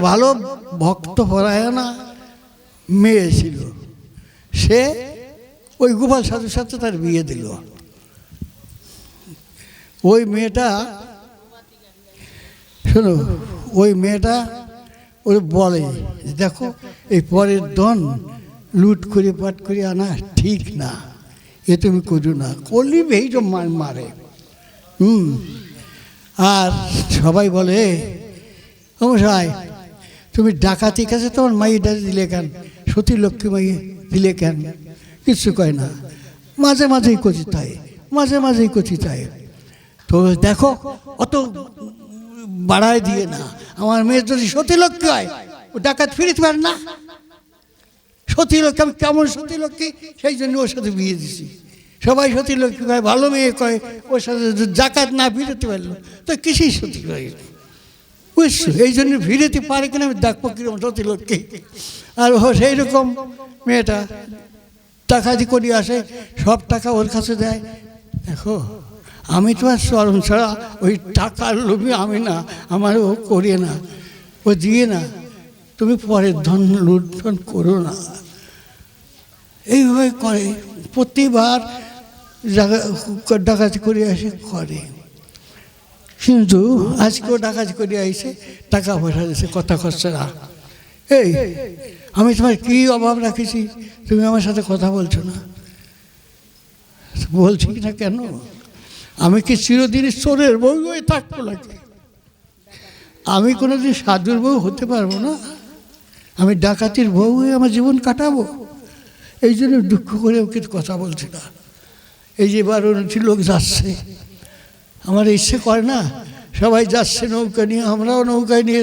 ভালো ভক্ত পরায়ণা মেয়ে ছিল। সে ওই গোপাল সাধুর সাথে তার বিয়ে দিল। ওই মেয়েটা, শোনো, ওই মেয়েটা ওর বলে দেখো, এই পরের দন লুট করে পাট করে আনা ঠিক না। এ তুমি করো না। করলি মা- মারে। হুম। আর সবাই বলে মশাই তুমি ডাকাতি কাছে তোমার মাইটা দিলে কেন? সতী লক্ষ্মী মাই দিলে কেন? কিচ্ছু কয় না। মাঝে মাঝেই কচি তাই, মাঝে মাঝেই কচি তাই। তো দেখো, অত বাড়ায় দিয়ে না। আমার মেয়ের যদি সতী লক্ষ্মী হয়, ও ডাকাত ফিরিতে পারে না। সতী লক্ষ্মী, আমি কেমন সতী লক্ষ্মী? সেই জন্য ওর সাথে বিয়ে দিছি। সবাই সতী লক্ষ্মী কয়, ভালো মেয়ে কয়, ওর সাথে জাকাত না ফিরতে পারল তো কিসেই সতী কয় এই জন্য ভিড়েতে পারে কিনা আমি দেখব কীরকম লক্ষ্মী আর ও সেই রকম মেয়েটা, টাকা টাকাতি করে আসে, সব টাকা ওর কাছে দেয়। দেখো, আমি তো আর চরম ছাড়া ওই টাকার লোভী আমি না, আমার ও করে না, ও দিয়ে না। তুমি পরের ধন লুণ্ঠন করো না। এইভাবে করে, প্রতিবার ডাকাতি করে আসে, করে। কিন্তু আজকেও ডাকাতি করে আইসে টাকা পয়সা দিছে, কথা খরচা এই, আমি তোমার কি অভাব রাখেছি? তুমি আমার সাথে কথা বলছো না। বলছি না কেন? আমি কি চিরদিন চোরের বউ হয়ে থাকব নাকি? আমি কোনোদিন সাধুর বউ হতে পারব না। আমি ডাকাতির বউ হয়ে আমার জীবন কাটাবো। এই জন্য দুঃখ করে ওকে কথা বলছি না। এই যে বারোটি লোক যাচ্ছে। আমার ইচ্ছে করে না, সবাই যাচ্ছে নৌকা নিয়ে, আমরাও নৌকায় নিয়ে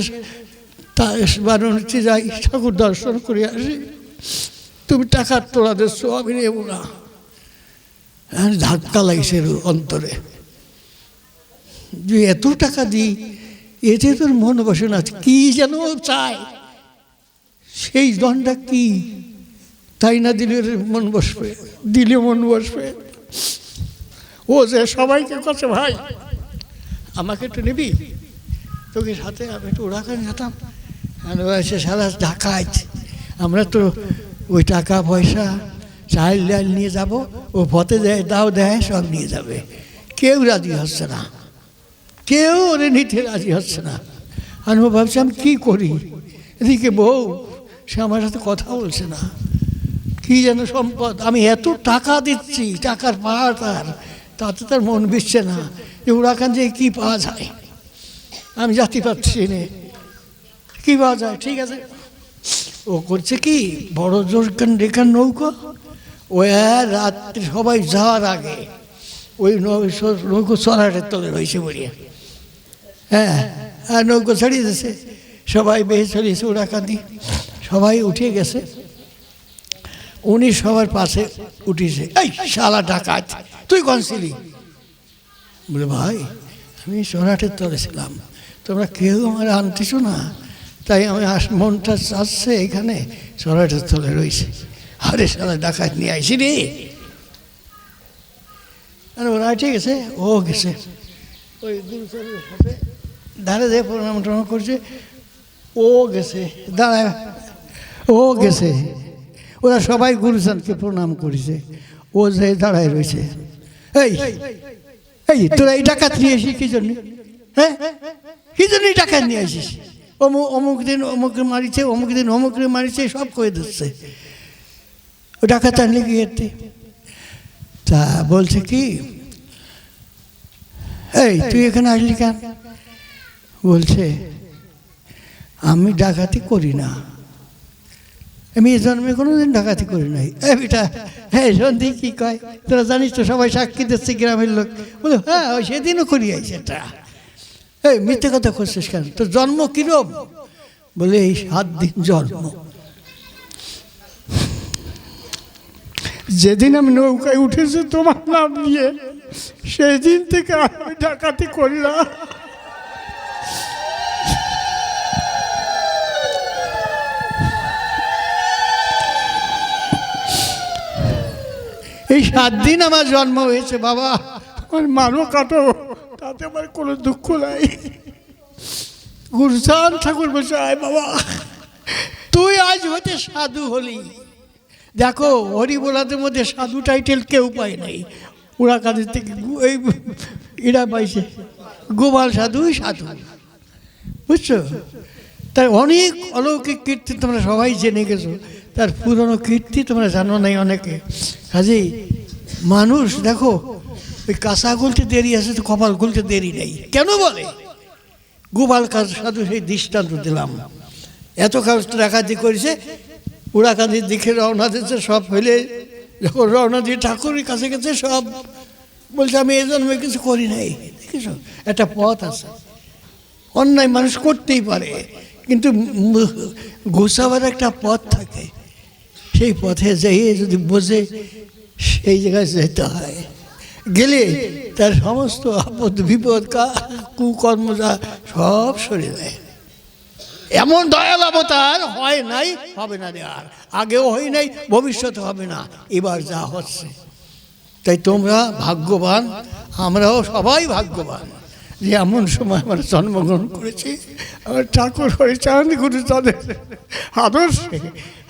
তা বারোটি যাই, ঠাকুর দর্শন করে আসি। তুমি টাকার তোলা দিচ্ছ আমি নেব না। ধাক্কা লাগছে অন্তরে। যে এত টাকা দিই, এতে তোর মন বসে না, কি যেন চায়? সেই দণ্ডটা কি? তাই না দিলে মন বসবে, দিলে মন বসবে। ও যে সবাইকে কাছে ভাই। আমাকে একটু নিবি? তোকে সাথে আমি একটু ওড়াখানে যেতাম। এসে সারা ঢাকায়। আমরা তো ওই টাকা পয়সা, চাল ডাল নিয়ে যাব, ও পথে দেয় দাও দেয়, সব নিয়ে যাবে। কেউ রাজি হচ্ছে না। কেউ ওরে নিতে রাজি হচ্ছে না। আর ও ভাবছি, আমি কী করি? এদিকে বউ, সে আমার সাথে কথা বলছে না। কি যেন সম্পদ, আমি এত টাকা দিচ্ছি, টাকার পাহাড় তার। তাতে তার মন বিচ্ছে না। যে ওরাখান যে কী পাওয়া যায়? আমি জাতি পাচ্ছি নে। কী পাওয়া যায়? ঠিক আছে। ও করছে কি? বড় জোর রেখার নৌকো? ও রাত্রি সবাই যাওয়ার আগে ওই নৌকো চড়াটের তলে রয়েছে বলিয়া। হ্যাঁ আর নৌকো ছাড়িয়ে দিয়েছে সবাই বেহে ছড়িয়েছে ওরাকান্দি সবাই উঠে গেছে। উনি সবার পাশে উঠেছে। এই শালা ডাকাত। তুই কোন ছিলি? বলে, ভাই, আমি সোনাটের তলে ছিলাম। তোমরা কেউ আমার আনতেছো না তাই আমি মনটা চাচ্ছে এখানে সোনাটের তলে রয়েছে। আরে শালা, ডাকাত নিয়ে আইসি রে! আর ওরা ঠিক আছে ও গেছে। ওই গুরুচরের সাথে ধারে প্রণাম টনাম করছে, ও গেছে। দাঁড়ায়, ও গেছে। ওরা সবাই গুরুচাঁদকে প্রণাম করেছে। ও যে দাঁড়ায় রয়েছে। এই এই, তোরা এই ডাকাত নিয়ে আসিস কি জন্য? হ্যাঁ? কি জন্য এই ডাকাত নিয়ে আসিস? অমুক অমুক দিন অমুকে মারিছে, অমুক দিন অমুকে মারিছে, সব করে দিচ্ছে। ও ডাকাত আনলে কি এতে তা বলছে কি, এই, তুই এখানে আসলি কেন? বলছে, আমি ডাকাতি করি না। আমি এ জন্মে কোনো দিন ডাকাতি করি নাই। এ হ্যাঁ সন্ধি কি কয়? তোরা জানিস তো সবাই সাক্ষী দিচ্ছে গ্রামের লোক। বলে হ্যাঁ ওই সেদিনও করি এটা এই, মিথ্যে কথা করছিস কেন? তোর জন্ম কিরম? বলে, এই সাত দিন জন্ম। যেদিন আমি নৌকায় উঠেছি তোমার নাম নিয়ে সেই দিন থেকে আমি ডাকাতি করলাম। সাত দিন আমার জন্ম হয়েছে বাবা। আমার মানও কাটো তাতে আমার কোনো দুঃখ নাই। গুরুচান ঠাকুর বসায় বাবা। তুই আজ হতে সাধু হলি। দেখো হরি বলাদের মধ্যে সাধু টাইটেল কেউ পায় নাই। ওরা কাদের থেকে এই এরা পাইছে। গোপাল সাধুই সাধু। বুঝছ? তাই অনেক অলৌকিক কীর্তি তোমরা সবাই জেনে গেছো। তার পুরনো কীর্তি তোমরা জানো নাই অনেকে। কাজেই মানুষ, দেখো, ওই কাঁচা গুলতে দেরি আছে তো কপাল গুলতে দেরি নেই। কেন বলে? গোপাল কাজ সাধু সেই দৃষ্টান্ত দিলাম। এত কাজ ডাকাতি করেছে উড়াকান্দির দিকে রওনা দিচ্ছে সব ফেলে, যখন রওনা দিয়ে ঠাকুরের কাছে গেছে, সব বলছে, আমি এই জন্মে কিছু করি নাই। দেখেছ? একটা পথ আছে। অন্যায় মানুষ করতেই পারে, কিন্তু ঘুষাবার একটা পথ থাকে। সেই পথে যেয়ে যদি বোঝে সেই জায়গায় যেতে হয়। গেলে তার সমস্ত আপদ বিপদ কুকর্ম যা সব সরে যায়। এমন দয়াল অবতার হয় নাই, হবে না রে আর। আগেও হয় নাই ভবিষ্যতে হবে না, এবার যা হচ্ছে। তাই তোমরা ভাগ্যবান, আমরাও সবাই ভাগ্যবান। যে এমন সময় আমরা জন্মগ্রহণ করেছি আমার ঠাকুর হরিচাঁদ গুরু তাদের আদর্শে,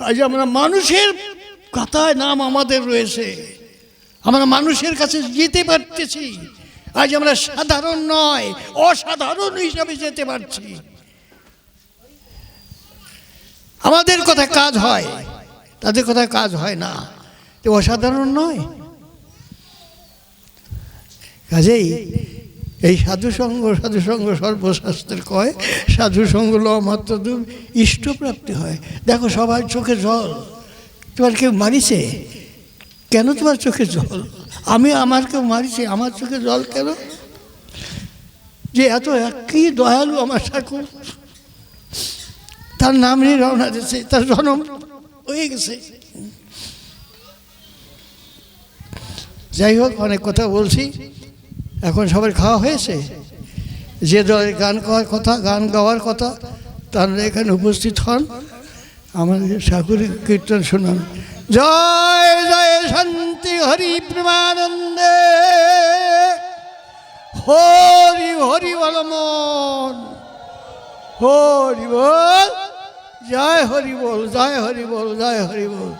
আজ আমরা মানুষের কথায় নাম আমাদের রয়েছে। আমরা মানুষের কাছে যেতে পারতেছি। আজ আমরা সাধারণ নয়, অসাধারণ হিসাবে যেতে পারছি। আমাদের কথা কাজ হয়, তাদের কথা কাজ হয় না। তো অসাধারণ নয়। কাজেই এই সাধুসঙ্গ সাধুসঙ্গ সর্বশাস্ত্রের কয়, সাধুসঙ্গ ল মাত্র ইষ্টপ্রাপ্তি হয়। দেখো সবার চোখে জল। তোমার কেউ মারিছে? কেন তোমার চোখে জল? আমি আমার কেউ মারিছে, আমার চোখে জল কেন? যে এত কি দয়ালু আমার ঠাকুর। তার নাম নিয়ে রওনা দিয়েছে, তার জনম হয়ে গেছে। যাই হোক, অনেক কথা বলছি। এখন সবার খাওয়া হয়েছে? যে দলের গান গাওয়ার কথা, গান গাওয়ার কথা, তারা এখানে উপস্থিত হন। আমাদের ঠাকুরের কীর্তন শুনুন। জয় জয়, শান্তি, হরি প্রেমানন্দে। হরি হরি বল হরি বল, জয় হরি বল, জয় হরি বল, জয় হরি বল।